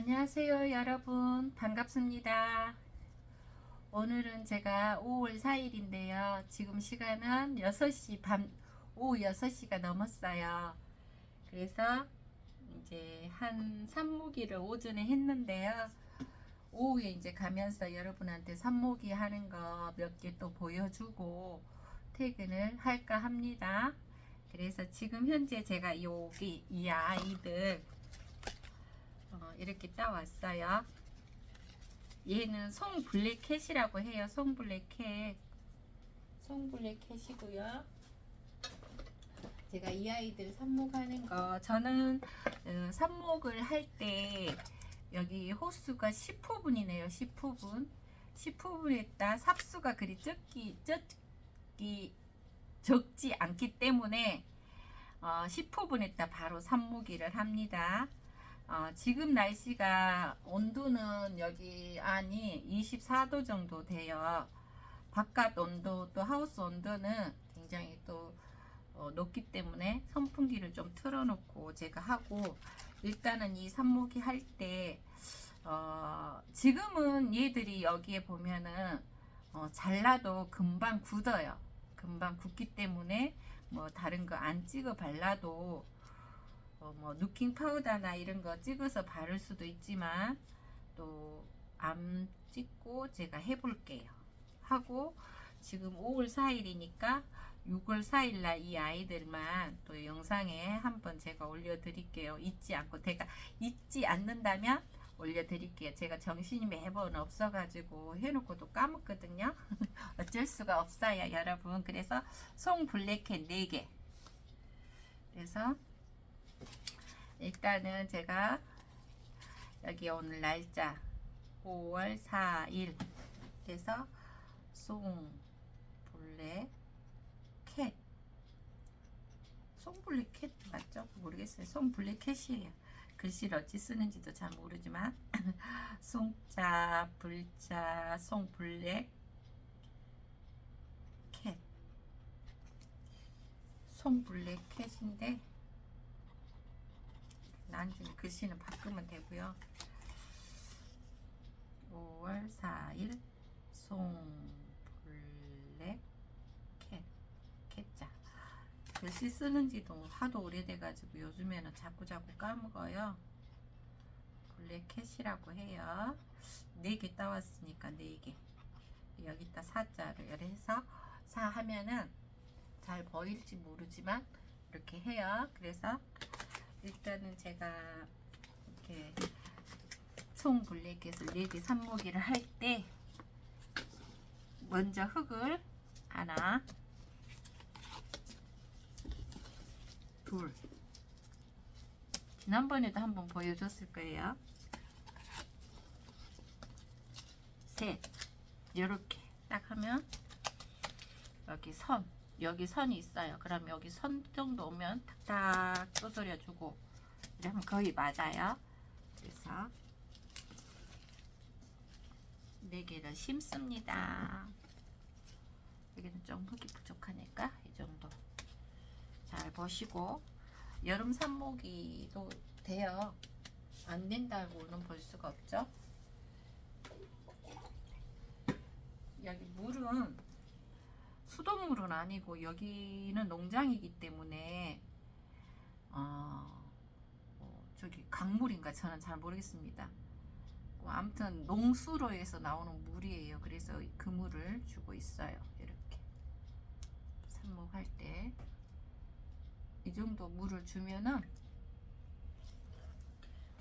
안녕하세요 여러분. 반갑습니다. 오늘은 제가 5월 4일인데요. 지금 시간은 6시 밤 오후 6시가 넘었어요. 그래서 이제 한 산모기를 오전에 했는데요. 오후에 이제 가면서 여러분한테 산모기 하는 거 몇 개 또 보여주고 퇴근을 할까 합니다. 그래서 지금 현재 제가 여기 이 아이들 어, 이렇게 따왔어요. 얘는 송블랙캣이라고 해요. 송블랙캣. 송블랙캣이고요. 제가 이 아이들 삽목하는 거 저는 어, 삽목을 할 때 여기 호수가 10호분이네요. 10호분. 10호분에다 삽수가 그리 적기 적기 적지 않기 때문에 어, 10호분에다 바로 삽목이를 합니다. 어, 지금 날씨가 온도는 여기 안이 24도 정도 돼요. 바깥 온도 또 하우스 온도는 굉장히 또 어, 높기 때문에 선풍기를 좀 틀어놓고 제가 하고 일단은 이 삽목이 할때 어, 지금은 얘들이 여기에 보면은 어, 잘라도 금방 굳어요. 금방 굳기 때문에 뭐 다른 거 안 찍어 발라도 어, 뭐 누킹 파우더나 이런 거 찍어서 바를 수도 있지만 또안 찍고 제가 해볼게요. 하고 지금 5월 4일이니까 6월 4일날 이 아이들만 또 영상에 한번 제가 올려드릴게요. 잊지 않고 제가 잊지 않는다면 올려드릴게요. 제가 정신이 매번 없어가지고 해놓고도 까먹거든요. 어쩔 수가 없어요, 여러분. 그래서 송 블랙캣 4개. 그래서 일단은 제가 여기 오늘 날짜 5월 4일 그래서 송 블랙 캣 송블랙 캣 맞죠? 모르겠어요. 송블랙 캣이에요. 글씨를 어찌 쓰는지도 잘 모르지만 송자, 불자, 송블랙 캣 송블랙 캣인데 나중에 글씨는 바꾸면 되고요. 5월 4일 송블랙 캣 캣자 글씨 쓰는지도 하도 오래돼가지고 요즘에는 자꾸자꾸 까먹어요. 블랙 캣이라고 해요. 4개 따왔으니까 4개 여기다 사자를 해서 사 하면은 잘 보일지 모르지만 이렇게 해요. 그래서 일단은 제가 이렇게 총 블랙캣을 4개 삽목이를 할 때 먼저 흙을 하나 둘. 지난번에도 한번 보여줬을 거예요. 셋. 이렇게. 딱 하면 여기 선 여기 선이 있어요. 그럼 여기 선 정도 오면 탁탁 두드려 주고. 이러면 거의 맞아요. 그래서 네 개를 심습니다. 여기는 좀 흙이 부족하니까 이 정도. 잘 보시고. 여름 삽목이도 돼요. 안 된다고는 볼 수가 없죠. 여기 물은 수돗물은 아니고 여기는 농장이기 때문에 어, 뭐 저기 강물인가 저는 잘 모르겠습니다. 뭐 아무튼 농수로 해서 나오는 물이에요. 그래서 그 물을 주고 있어요. 이렇게 삽목할 때 이 정도 물을 주면은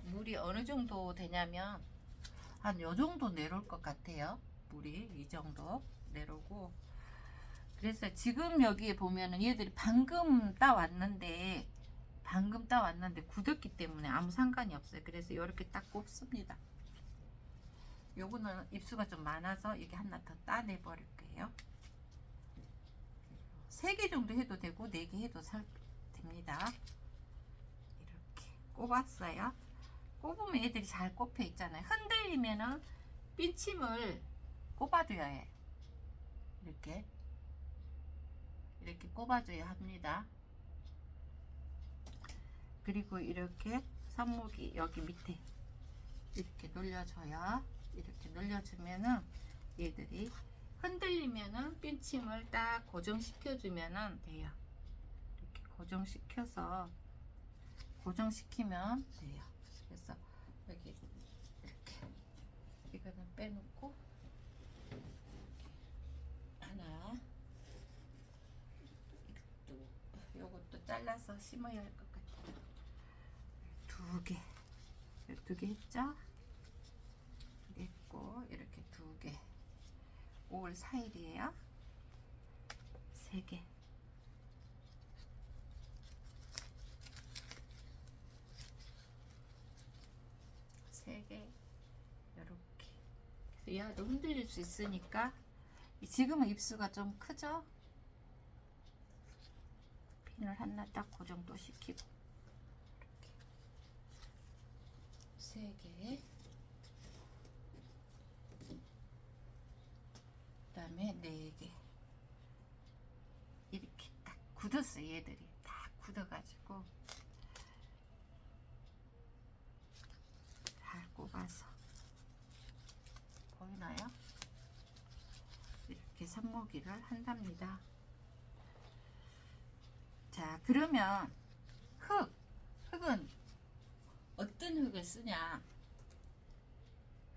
물이 어느 정도 되냐면 한 요 정도 내려올 것 같아요. 물이 이 정도 내려오고 그래서 지금 여기에 보면은 얘들이 방금 따왔는데 방금 따왔는데 굳었기 때문에 아무 상관이 없어요. 그래서 이렇게 딱 꼽습니다. 요거는 입수가 좀 많아서 이게 하나 더 따내 버릴게요. 세개 정도 해도 되고 네개 해도 살 됩니다. 이렇게 꼽았어요. 꼽으면 애들이 잘 꼽혀 있잖아요. 흔들리면은 핀침을 꼽아줘야 해. 이렇게 이렇게 꼽아줘야 합니다. 그리고 이렇게 삽목이 여기 밑에 이렇게 놀려줘요. 이렇게 놀려주면은 얘들이 흔들리면은 핀칭을 딱 고정시켜주면은 돼요. 이렇게 고정시켜서 고정시키면 돼요. 그래서 여기 이렇게 이거는 빼놓고 하나 이것도 요것도 잘라서 심어야 할 것 같아요. 두 개. 두 개 했죠? 했고 이렇게 두 개. 5월 4일이에요. 세 개. 세 개. 이렇게. 그래서 얘도 흔들릴 수 있으니까 지금은 입수가 좀 크죠? 핀을 하나 딱 고정 또 시키고 이렇게 세 개. 그다음에 네 개. 이렇게 딱 굳었어 얘들이 다 굳어가지고 잘 꼽아서 보이나요? 이렇게 삽목이를 한답니다. 자 그러면 흙 흙은 어떤 흙을 쓰냐?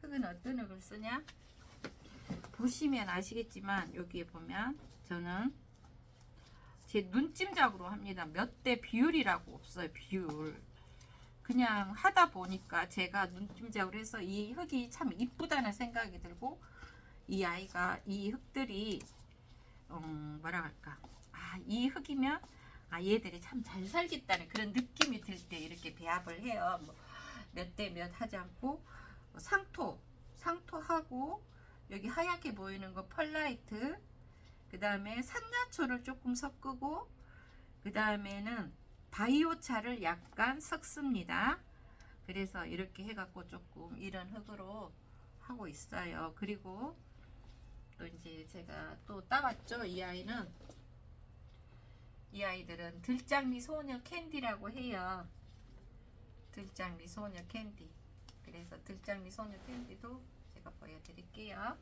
흙은 어떤 흙을 쓰냐? 보시면 아시겠지만 여기에 보면 저는 제 눈찜작으로 합니다. 몇 대 비율이라고 없어요. 비율. 그냥 하다 보니까 제가 눈찜작으로 해서 이 흙이 참 이쁘다는 생각이 들고 이 아이가 이 흙들이 음, 뭐라 할까 아 이 흙이면 아 얘들이 참 잘 살겠다는 그런 느낌이 들 때 이렇게 배합을 해요. 뭐 몇 대 몇 하지 않고 상토 상토하고 여기 하얗게 보이는 거 펄라이트 그 다음에 산야초를 조금 섞고 그 다음에는 바이오차를 약간 섞습니다. 그래서 이렇게 해갖고 조금 이런 흙으로 하고 있어요. 그리고 또 이제 제가 또 따왔죠 이 아이는 이 아이들은 들장미 소녀 캔디라고 해요. 들장미 소녀 캔디. 그래서 들장미 소녀 캔디도 제가 보여드릴게요.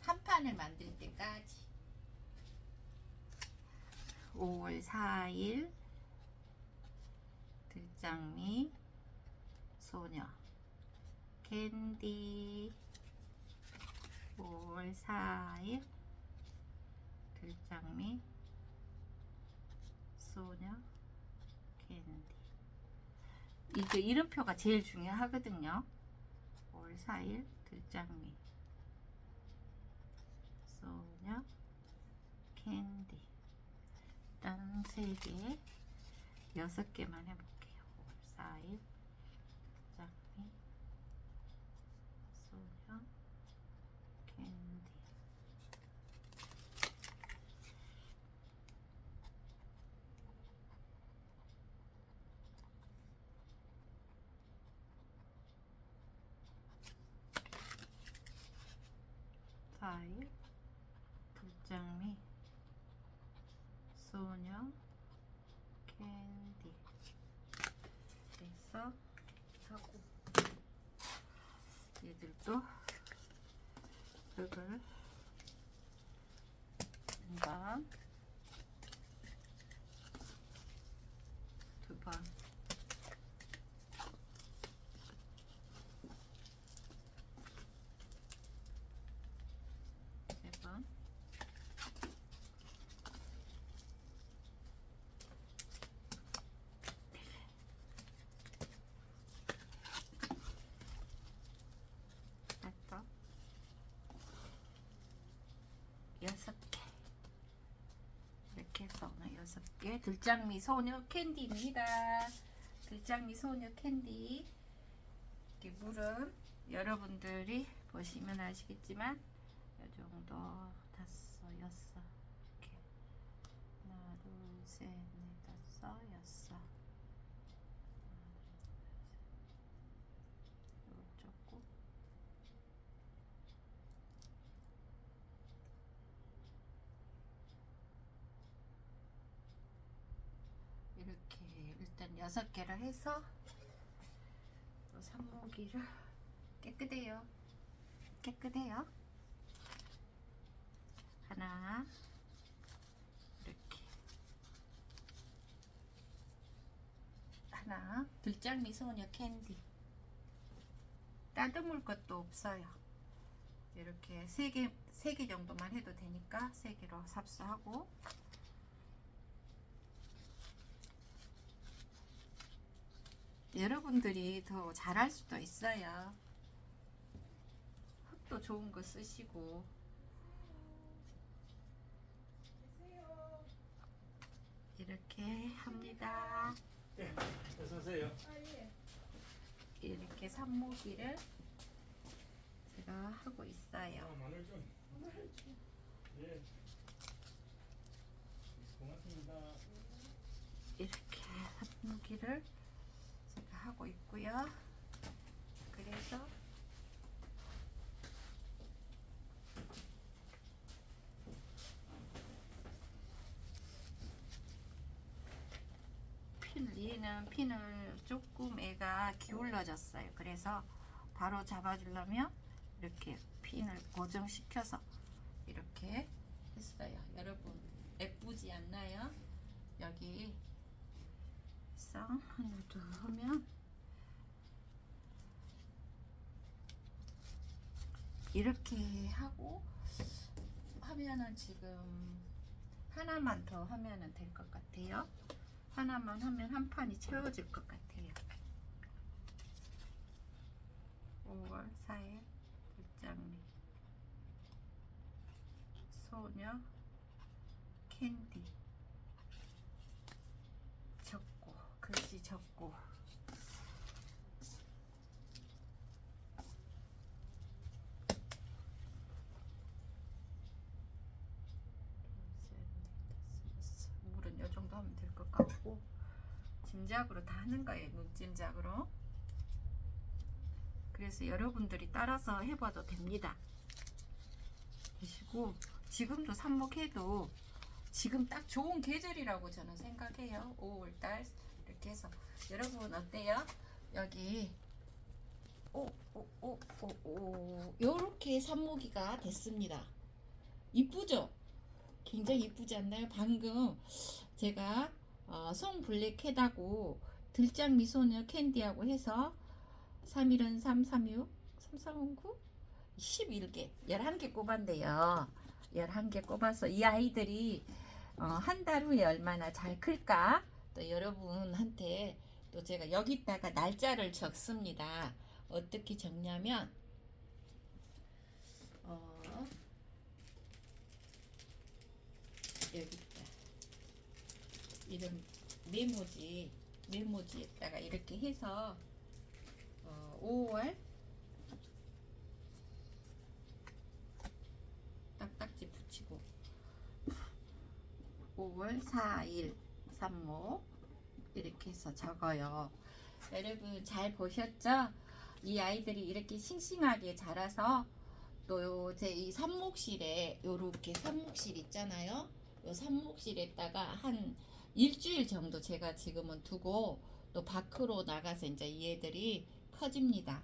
한 판을 만들 때까지. 5월 4일 들장미 소녀 캔디. 5월 4일 들장미 소녀 캔디 이게 이름표가 제일 중요하거든요. 5월 4일 들장미 소녀 캔디 일단 3개 6개만 해볼게요. 5월 4일 들장미 소녀 캔디 사일 불장미 소녀 캔디. 그래서 하고. 얘들도 흙을. 한번 두번 세 번. 다섯. 여섯 개. 이렇게 해서 오늘 여섯 개 들장미 소녀 캔디입니다. 들장미 소녀 캔디. 이렇게 물은 여러분들이 보시면 아시겠지만 이 정도 다섯 여섯 이렇게 하나 둘셋넷 다섯 여섯 요쪽고 이렇게 일단 여섯 개를 해서 또 산모기를 깨끗해요. 깨끗해요. 하나 이렇게 하나 들장미 소녀 캔디 따듬을 것도 없어요. 이렇게 세개세개 정도만 해도 되니까 세 개로 삽수하고 여러분들이 더 잘할 수도 있어요. 흙도 좋은 거 쓰시고 이렇게 합니다. 네, 어서 오세요. 이렇게 산모기를 제가 하고 아, 있어요. 마늘 좀. 예. 고맙습니다. 이렇게 산모기를 하고 있고요. 그래서 핀 얘는 핀을 조금 애가 기울어졌어요. 그래서 바로 잡아주려면 이렇게 핀을 고정시켜서 이렇게 했어요. 여러분 예쁘지 않나요? 여기 쌍 하나 더 하면 이렇게 하고 하면은 지금 하나만 더 하면은 될 것 같아요. 하나만 하면 한 판이 채워질 것 같아요. 5월 4일 불장미 소녀 캔디 적고 글씨 적고 물은 요 정도 하면 될 것 같고 짐작으로 다 하는 거예요 눈짐작으로 그래서 여러분들이 따라서 해봐도 됩니다 보시고 지금도 삽목해도 지금 딱 좋은 계절이라고 저는 생각해요. 5월달 이렇게 해서 여러분 어때요? 여기 오오오오오 요렇게 삽목이가 됐습니다. 이쁘죠? 굉장히 이쁘지 않나요? 방금 제가 어, 송 블랙헤다고 들장 미소녀 캔디하고 해서 3일은 3, 36, 3, 3, 9 11개, 11개 꼽았는데요. 11개 꼽아서 이 아이들이 어, 한 달 후에 얼마나 잘 클까? 또 여러분한테 또 제가 여기다가 날짜를 적습니다. 어떻게 적냐면 어, 여기다 이름 메모지 메모지에다가 이렇게 해서 어, 5월 딱딱지 붙이고 5월 4일 3목 이렇게 해서 적어요. 여러분 잘 보셨죠? 이 아이들이 이렇게 싱싱하게 자라서 또 제 이 삽목실에 요렇게 삽목실 있잖아요. 요 삽목실에다가 한 일주일 정도 제가 지금은 두고 또 밖으로 나가서 이제 이 애들이 커집니다.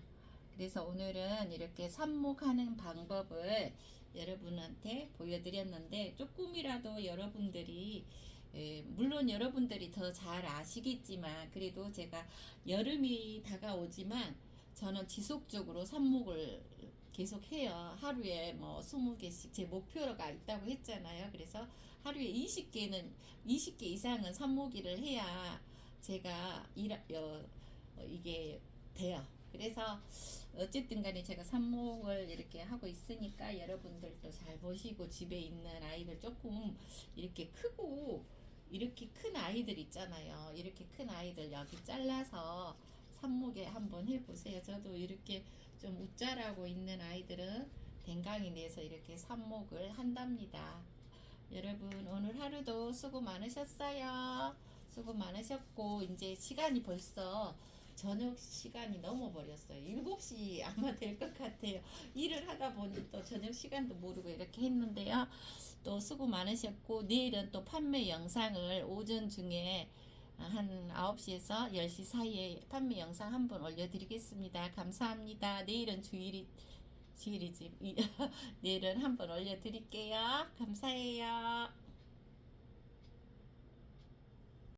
그래서 오늘은 이렇게 삽목하는 방법을 여러분한테 보여드렸는데 조금이라도 여러분들이 에, 물론 여러분들이 더 잘 아시겠지만 그래도 제가 여름이 다가오지만 저는 지속적으로 삽목을 계속 해요. 하루에 뭐 20개씩 제 목표가 있다고 했잖아요. 그래서 하루에 20개는 20개 이상은 삽목이를 해야 제가 일 어, 어, 이게 돼요. 그래서 어쨌든 간에 제가 삽목을 이렇게 하고 있으니까 여러분들도 잘 보시고 집에 있는 아이들 조금 이렇게 크고 이렇게 큰 아이들 있잖아요. 이렇게 큰 아이들 여기 잘라서 삽목에 한번 해보세요. 저도 이렇게 좀 웃자라고 있는 아이들은 댕강이 내서 이렇게 삽목을 한답니다. 여러분 오늘 하루도 수고 많으셨어요. 수고 많으셨고 이제 시간이 벌써 저녁 시간이 넘어버렸어요. 7시 아마 될 것 같아요. 일을 하다 보니 또 저녁 시간도 모르고 이렇게 했는데요. 또 수고 많으셨고 내일은 또 판매 영상을 오전 중에 한 9시에서 10시 사이에 판매 영상 한번 올려드리겠습니다. 감사합니다. 내일은 주일이 시리즈 얘를 한번 올려드릴게요. 감사해요.